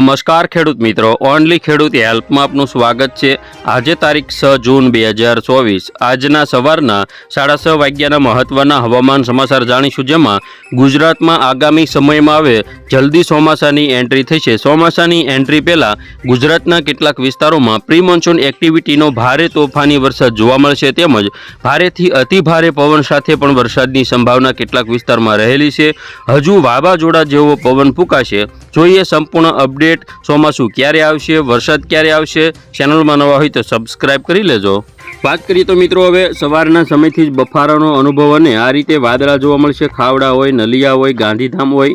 નમસ્કાર ખેડૂત મિત્રો, ઓનલી ખેડૂત હેલ્પમાં આપનું સ્વાગત છે. આજે તારીખ છ જૂન બે હજાર ચોવીસ. આજના સવારના સાડા છ વાગ્યાના મહત્વના હવામાન સમાચાર જાણીશું, જેમાં ગુજરાતમાં આગામી સમયમાં આવે જલ્દી ચોમાસાની એન્ટ્રી થશે. ચોમાસાની એન્ટ્રી પહેલાં ગુજરાતના કેટલાક વિસ્તારોમાં પ્રી મોન્સૂન એક્ટિવિટીનો ભારે તોફાની વરસાદ જોવા મળશે, તેમજ ભારેથી અતિ ભારે પવન સાથે પણ વરસાદની સંભાવના કેટલાક વિસ્તારમાં રહેલી છે. હજુ વાવાઝોડા જેવો પવન ફૂંકાશે. જોઈએ સંપૂર્ણ અપડેટ ચોમાસું ક્યારે આવશે? વરસાદ ક્યારે આવશે? ચેનલમાં નવા હોય તો સબસ્ક્રાઇબ કરી લેજો. વાત કરીએ તો મિત્રો હવે સવારના સમયથી જ બફારાનો અનુભવ અને આ રીતે વાદળા જોવા મળશે. ખાવડા હોય, નલિયા હોય, ગાંધીધામ હોય,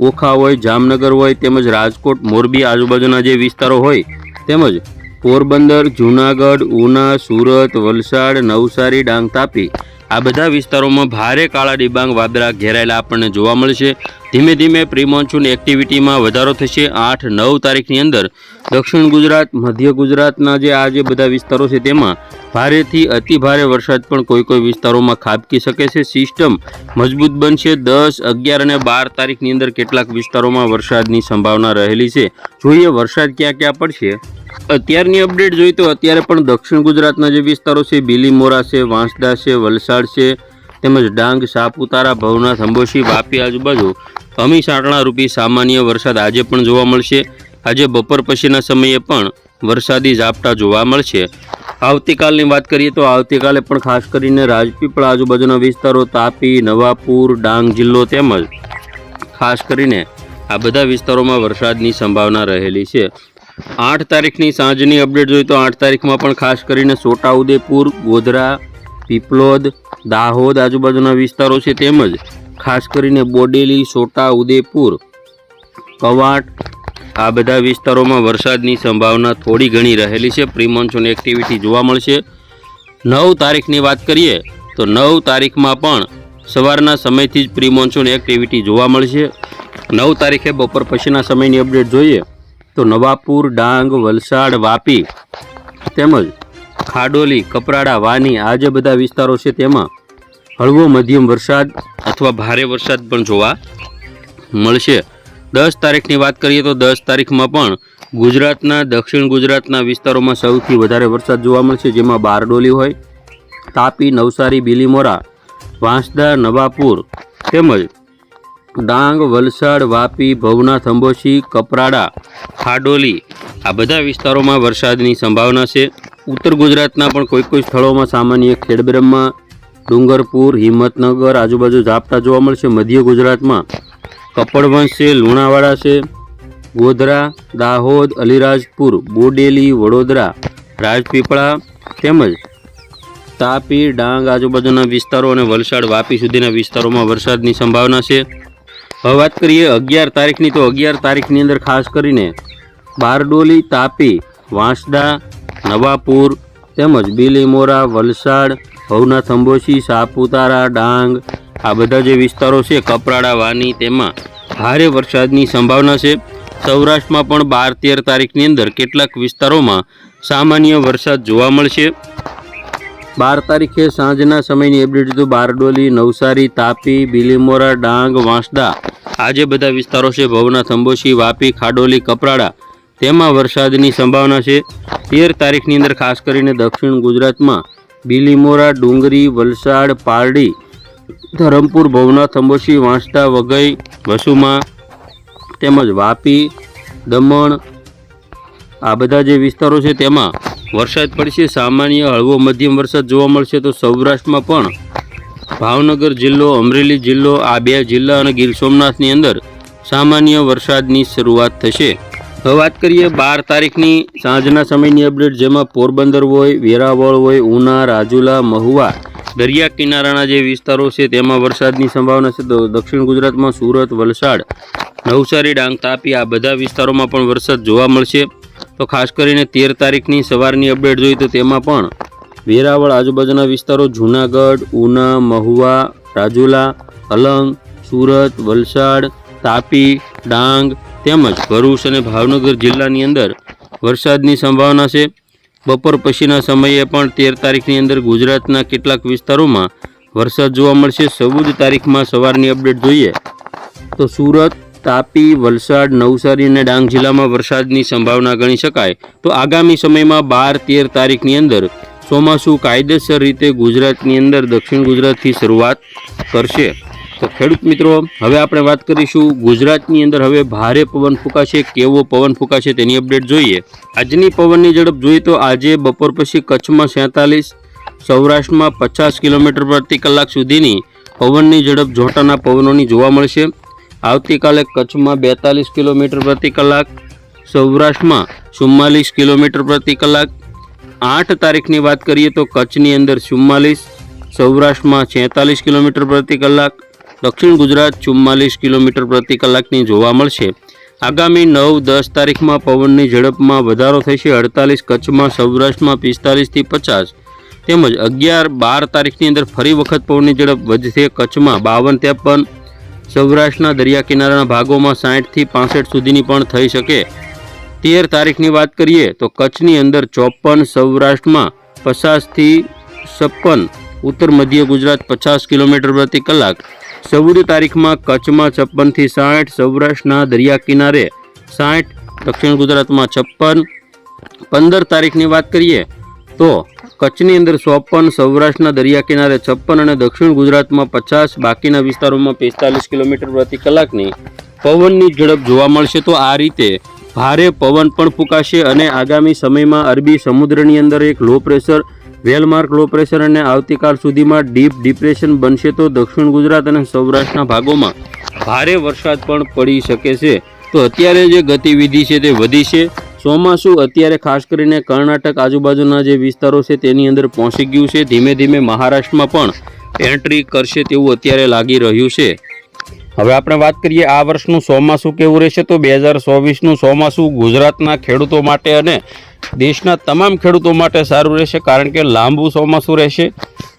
ઓખા હોય, જામનગર હોય, તેમજ રાજકોટ, મોરબી આજુબાજુના જે વિસ્તારો હોય, તેમજ પોરબંદર, જૂનાગઢ, ઉના, સુરત, વલસાડ, નવસારી, ડાંગ, તાપી. આ બધા વિસ્તારોમાં ભારે કાળા ડિબાંગ વાદળા ઘેરાયેલા આપણને જોવા મળશે. ધીમે ધીમે પ્રિમોન્સૂન એક્ટિવિટીમાં વધારો થશે આઠ નવ તારીખની અંદર. દક્ષિણ ગુજરાત, મધ્ય ગુજરાતના જે આ જે બધા વિસ્તારો છે તેમાં ભારેથી અતિ ભારે વરસાદ પણ કોઈ કોઈ વિસ્તારોમાં ખાબકી શકે છે. સિસ્ટમ મજબૂત બનશે. દસ, અગિયાર અને બાર તારીખની અંદર કેટલાક વિસ્તારોમાં વરસાદની સંભાવના રહેલી છે. જોઈએ વરસાદ ક્યાં ક્યાં પડશે. અત્યારની અપડેટ જોઈએ તો અત્યારે પણ દક્ષિણ ગુજરાતના જે વિસ્તારો છે, બીલીમોરા છે, વાંસદા છે, વલસાડ છે, તેમજ ડાંગ, સાપુતારા, ભવનાથ, અંબોશી, વાપી આજુબાજુ અમી રૂપી સામાન્ય વરસાદ આજે પણ જોવા મળશે. આજે બપોર પછીના સમયે પણ વરસાદી ઝાપટા જોવા મળશે. આવતીકાલની વાત કરીએ તો આવતીકાલે પણ ખાસ કરીને રાજપીપળા આજુબાજુના વિસ્તારો, તાપી, નવાપુર, ડાંગ જિલ્લો તેમજ ખાસ કરીને આ બધા વિસ્તારોમાં વરસાદની સંભાવના રહેલી છે. આઠ તારીખની સાંજની અપડેટ જોઈએ તો આઠ તારીખમાં પણ ખાસ કરીને છોટાઉદેપુર, ગોધરા પીપલોદ દાહોદ આજુબાજુના વિસ્તારો છે તેમજ ખાસ કરીને બોડેલી, છોટાઉદેપુર, કવાટ આ બધા વિસ્તારોમાં વરસાદની સંભાવના થોડી ઘણી રહેલી છે. પ્રિમોન્સૂન એક્ટિવિટી જોવા મળશે. નવ તારીખની વાત કરીએ તો નવ તારીખમાં પણ સવારના સમયથી જ પ્રિમોન્સૂન એક્ટિવિટી જોવા મળશે. નવ તારીખે બપોર પછીના સમયની અપડેટ જોઈએ. તો નવાપુર, ડાંગ, વલસાડ, વાપી તેમજ ખાડોલી, કપરાડા, વાની આ જે બધા વિસ્તારો છે તેમાં હળવો મધ્યમ વરસાદ અથવા ભારે વરસાદ પણ જોવા મળશે. દસ તારીખની વાત કરીએ તો દસ તારીખમાં પણ ગુજરાતના, દક્ષિણ ગુજરાતના વિસ્તારોમાં સૌથી વધારે વરસાદ જોવા મળશે, જેમાં બારડોલી હોય, તાપી, નવસારી, બીલીમોરા, વાંસદા, નવાપુર તેમજ ડાંગ, વલસાડ, વાપી, ભવનાથ અંબોશી કપરાડા, ખાડોલી આ બધા વિસ્તારોમાં વરસાદની સંભાવના છે. ઉત્તર ગુજરાતના પણ કોઈ કોઈ સ્થળોમાં સામાન્ય ખેડબ્રહ્મા, ડુંગરપુર, હિંમતનગર, આજુબાજુ ઝાપટા જોવા મળશે. મધ્ય ગુજરાતમાં કપડવંશ છે, લુણાવાડા છે, ગોધરા, દાહોદ, અલીરાજપુર, બોડેલી, વડોદરા, રાજપીપળા તેમજ તાપી, ડાંગ આજુબાજુના વિસ્તારો અને વલસાડ, વાપી સુધીના વિસ્તારોમાં વરસાદની સંભાવના છે. હવે વાત કરીએ અગિયાર તારીખની. તો અગિયાર તારીખની અંદર ખાસ કરીને બારડોલી, તાપી, વાંસદા, નવાપુર તેમજ બિલીમોરા, વલસાડ, ભવનાથ અંબોસી, સાપુતારા, ડાંગ આ બધા જે વિસ્તારો છે, કપરાડા, વાની તેમાં ભારે વરસાદની સંભાવના છે. સૌરાષ્ટ્રમાં પણ બાર તેર તારીખની અંદર કેટલાક વિસ્તારોમાં સામાન્ય વરસાદ જોવા મળશે. બાર તારીખે સાંજના સમયની અપડેટ તો બારડોલી, નવસારી, તાપી, બિલીમોરા, ડાંગ, વાંસદા આ જે બધા વિસ્તારો છે ભવનાથ અંબોશી વાપી, ખાડોલી, કપરાડા. તેમાં વરસાદની સંભાવના છે. તેર તારીખની અંદર ખાસ કરીને દક્ષિણ ગુજરાતમાં બીલીમોરા, ડુંગરી, વલસાડ, પારડી, ધરમપુર ભવનાથ અંબોશી વાંસદા, વઘઈ, વસુમા તેમજ વાપી, દમણ આ બધા જે વિસ્તારો છે તેમાં વરસાદ પડશે. સામાન્ય હળવો મધ્યમ વરસાદ જોવા મળશે તો સૌરાષ્ટ્રમાં પણ ભાવનગર જિલ્લો, અમરેલી જિલ્લો, આ બે જિલ્લા અને ગીર સોમનાથની અંદર સામાન્ય વરસાદની શરૂઆત થશે. હવે વાત કરીએ બાર તારીખની. સાંજના સમયની અપડેટ જેમાં પોરબંદર હોય, વેરાવળ હોય, ઉના, રાજુલા, મહુવા, દરિયા કિનારાના જે વિસ્તારો છે તેમાં વરસાદની સંભાવના છે. તો દક્ષિણ ગુજરાતમાં સુરત, વલસાડ, નવસારી, ડાંગ, તાપી આ બધા વિસ્તારોમાં પણ વરસાદ જોવા મળશે. તો ખાસ કરીને તેર તારીખની સવારની અપડેટ જોઈએ તો તેમાં પણ વેરાવળ આજુબાજુના વિસ્તારો જૂનાગઢ, ઉના, મહુવા, રાજુલા, અલંગ, સુરત, વલસાડ, તાપી, ડાંગ તેમજ ભરૂચ અને ભાવનગર જિલ્લાની અંદર વરસાદની સંભાવના છે. બપોર પછીના સમયે પણ તેર તારીખની અંદર ગુજરાતના કેટલાક વિસ્તારોમાં વરસાદ જોવા મળશે. ચૌદ તારીખમાં સવારની અપડેટ જોઈએ તો સુરત, તાપી, વલસાડ, નવસારી અને ડાંગ જિલ્લામાં વરસાદની સંભાવના ગણી શકાય. તો આગામી સમયમાં બાર તેર તારીખની અંદર ચોમાસું કાયદેસર રીતે ગુજરાતની અંદર દક્ષિણ ગુજરાતથી શરૂઆત કરશે. તો ખેડૂત મિત્રો, હવે આપણે વાત કરીશું ગુજરાતની અંદર હવે ભારે પવન ફૂંકાશે, કેવો પવન ફૂંકાશે તેની અપડેટ જોઈએ. આજની પવનની ઝડપ જોઈએ તો આજે બપોર પછી કચ્છમાં સેંતાલીસ, સૌરાષ્ટ્રમાં પચાસ કિલોમીટર પ્રતિ કલાક સુધીની પવનની ઝડપ જોટાના પવનોની જોવા મળશે. આવતીકાલે કચ્છમાં બેતાલીસ કિલોમીટર પ્રતિ કલાક, સૌરાષ્ટ્રમાં ચુમ્માલીસ કિલોમીટર પ્રતિ કલાક આઠ તારીખની વાત કરીએ તો કચ્છની અંદર ચુમ્માલીસ, સૌરાષ્ટ્રમાં છેતાલીસ કિલોમીટર પ્રતિ કલાક, દક્ષિણ ગુજરાત ચુમ્માલીસ કિલોમીટર પ્રતિ કલાકની જોવા મળશે. આગામી નવ, દસ તારીખમાં પવનની ઝડપમાં વધારો થશે. અડતાલીસ કચ્છમાં, સૌરાષ્ટ્રમાં પિસ્તાલીસથી પચાસ. તેમજ અગિયાર, બાર તારીખની અંદર ફરી વખત પવનની ઝડપ વધશે. કચ્છમાં બાવન ત્રેપન, સૌરાષ્ટ્રના દરિયા કિનારાના ભાગોમાં સાઠથી પાસઠ સુધીની પણ થઈ શકે. તેર તારીખની વાત કરીએ તો કચ્છની અંદર ચોપન સૌરાષ્ટ્રમાં પચાસથી છપ્પન, ઉત્તર મધ્ય ગુજરાત પચાસ કિલોમીટર પ્રતિ કલાક. ચૌદ તારીખમાં કચ્છમાં છપ્પનથી સાઠ, સૌરાષ્ટ્રના દરિયા કિનારે સાઠ, દક્ષિણ ગુજરાતમાં છપ્પન. પંદર તારીખની વાત કરીએ તો કચ્છની અંદર ચોપન, સૌરાષ્ટ્રના દરિયા કિનારે છપ્પન અને દક્ષિણ ગુજરાતમાં પચાસ, બાકીના વિસ્તારોમાં પિસ્તાલીસ કિલોમીટર પ્રતિ કલાકની પવનની ઝડપ જોવા મળશે. તો આ રીતે ભારે પવન પણ ફૂંકાશે અને આગામી સમયમાં અરબી સમુદ્રની અંદર એક low pressure well marked low pressure અને આવતીકાલ સુધીમાં ડીપ ડિપ્રેશન બનશે તો દક્ષિણ ગુજરાત અને સૌરાષ્ટ્રના ભાગોમાં ભારે વરસાદ પણ પડી શકે છે. તો અત્યારે જે ગતિવિધિ છે તે વધી છે. ચોમાસું અત્યારે ખાસ કરીને કર્ણાટક આજુબાજુના જે વિસ્તારો છે તેની અંદર પહોંચી ગયું છે. ધીમે ધીમે મહારાષ્ટ્રમાં પણ એન્ટ્રી કરશે તેવું અત્યારે લાગી રહ્યું છે. હવે આપણે વાત કરીએ આ વર્ષનું ચોમાસું કેવું રહેશે? તો બે હજાર ચોવીસનું ચોમાસું ગુજરાતના ખેડૂતો માટે અને દેશના તમામ ખેડૂતો માટે સારું રહેશે, કારણ કે લાંબુ ચોમાસું રહેશે.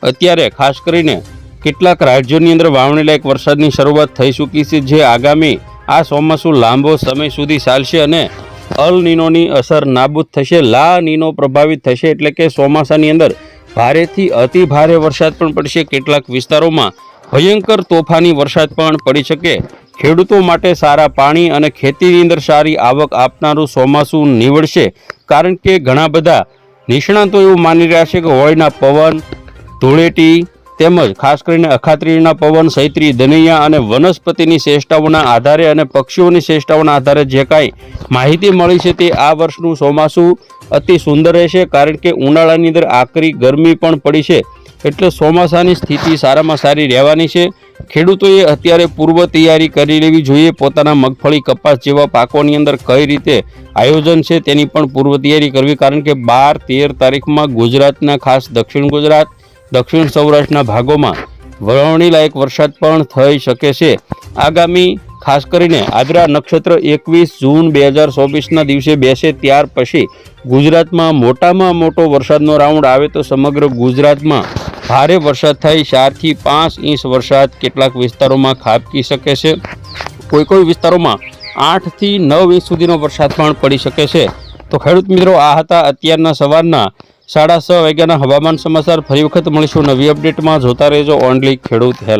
અત્યારે ખાસ કરીને કેટલાક રાજ્યોની અંદર વાવણી લાયક વરસાદની શરૂઆત થઈ ચૂકી છે, જે આગામી આ ચોમાસું લાંબો સમય સુધી ચાલશે અને અલ નીનોની અસર નાબૂદ થશે, લા નીનો પ્રભાવિત થશે. એટલે કે ચોમાસાની અંદર ભારેથી અતિ ભારે વરસાદ પણ પડશે. કેટલાક વિસ્તારોમાં ભયંકર તોફાની વરસાદ પણ પડી શકે. ખેડૂતો માટે સારા પાણી અને ખેતીની અંદર સારી આવક આપનારું ચોમાસું નીવડશે. કારણ કે ઘણા બધા નિષ્ણાતો એવું માની રહ્યા છે કે હોળીના પવન, ધૂળેટી તેમજ ખાસ કરીને અખાત્રીના પવન, સૈત્રી, દનૈયા અને વનસ્પતિની શ્રેષ્ઠાઓના આધારે અને પક્ષીઓની શ્રેષ્ઠાઓના આધારે જે કાંઈ માહિતી મળી છે તે આ વર્ષનું ચોમાસું અતિ સુંદર રહેશે. કારણ કે ઉનાળાની અંદર આકરી ગરમી પણ પડી છે. એટલે ચોમાસાની સ્થિતિ સારામાં સારી રહેવાની છે. ખેડૂતોએ અત્યારે પૂર્વ તૈયારી કરી લેવી જોઈએ. પોતાના મગફળી કપાસ જેવા પાકોની અંદર કઈ રીતે આયોજન છે તેની પણ પૂર્વ તૈયારી કરવી. કારણ કે બાર તેર તારીખમાં ગુજરાતના ખાસ દક્ષિણ ગુજરાત, દક્ષિણ સૌરાષ્ટ્રના ભાગોમાં વરવણી લાયક વરસાદ પણ થઈ શકે છે. આગામી ખાસ કરીને આદરા નક્ષત્ર એકવીસ જૂન બે હજાર ચોવીસના દિવસે બેસે ત્યાર પછી ગુજરાતમાં મોટામાં મોટો વરસાદનો રાઉન્ડ આવે તો સમગ્ર ગુજરાતમાં ભારે વરસાદ થઈ ચારથી પાંચ ઇંચ વરસાદ કેટલાક વિસ્તારોમાં ખાબકી શકે છે. કોઈ કોઈ વિસ્તારોમાં આઠથી નવ ઇંચ સુધીનો વરસાદ પણ પડી શકે છે. તો ખેડૂત મિત્રો, આ હતા અત્યારના સવારના સાડા છ વાગ્યાના હવામાન સમાચાર. ફરી વખત મળીશું નવી અપડેટમાં. જોતા રહેજો ઓનલી ખેડૂત હેલ્પ